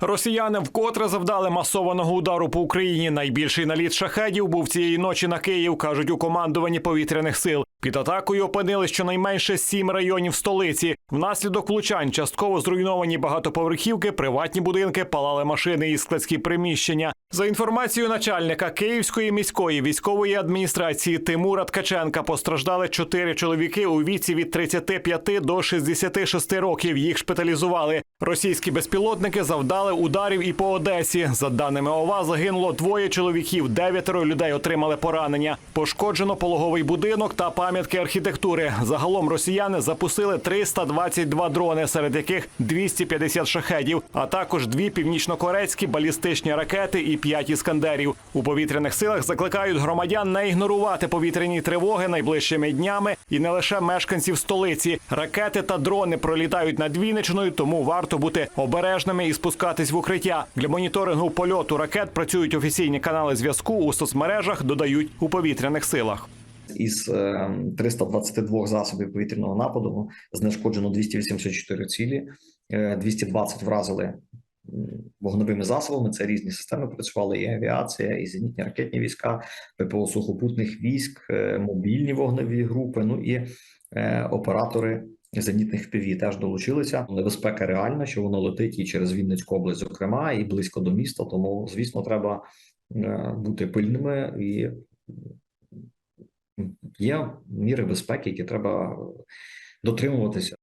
Росіяни вкотре завдали масованого удару по Україні. Найбільший наліт шахедів був цієї ночі на Київ, кажуть у командуванні повітряних сил. Під атакою опинили щонайменше сім районів столиці. Внаслідок влучань частково зруйновані багатоповерхівки, приватні будинки, палали машини і складські приміщення. За інформацією начальника Київської міської військової адміністрації Тимура Ткаченка постраждали чотири чоловіки у віці від 35 до 66 років. Їх шпиталізували. Російські безпілотники завдали ударів і по Одесі. За даними ОВА, загинуло двоє чоловіків, дев'ятеро людей отримали поранення. Пошкоджено пологовий будинок та пам'ятки архітектури. Загалом росіяни запустили 322 дрони, серед яких 250 шахедів, а також дві північнокорейські балістичні ракети і п'ять іскандерів. У повітряних силах закликають громадян не ігнорувати повітряні тривоги найближчими днями і не лише мешканців столиці. Ракети та дрони пролітають над Вінничиною, тому варто бути обережними і спускатись в укриття. Для моніторингу польоту ракет працюють офіційні канали зв'язку у соцмережах, додають у повітряних силах. Із е, 322 засобів повітряного нападу знешкоджено 284 цілі, е, 220 вразили м, вогневими засобами. Це різні системи. Працювали і авіація, і зенітні ракетні війська, ППО сухопутних військ, е, мобільні вогневі групи. Ну і е, оператори зенітних ПВ теж долучилися. Небезпека реальна, що воно летить і через Вінницьку область, зокрема, і близько до міста. Тому, звісно, треба е, бути пильними і є міри безпеки, які треба дотримуватися.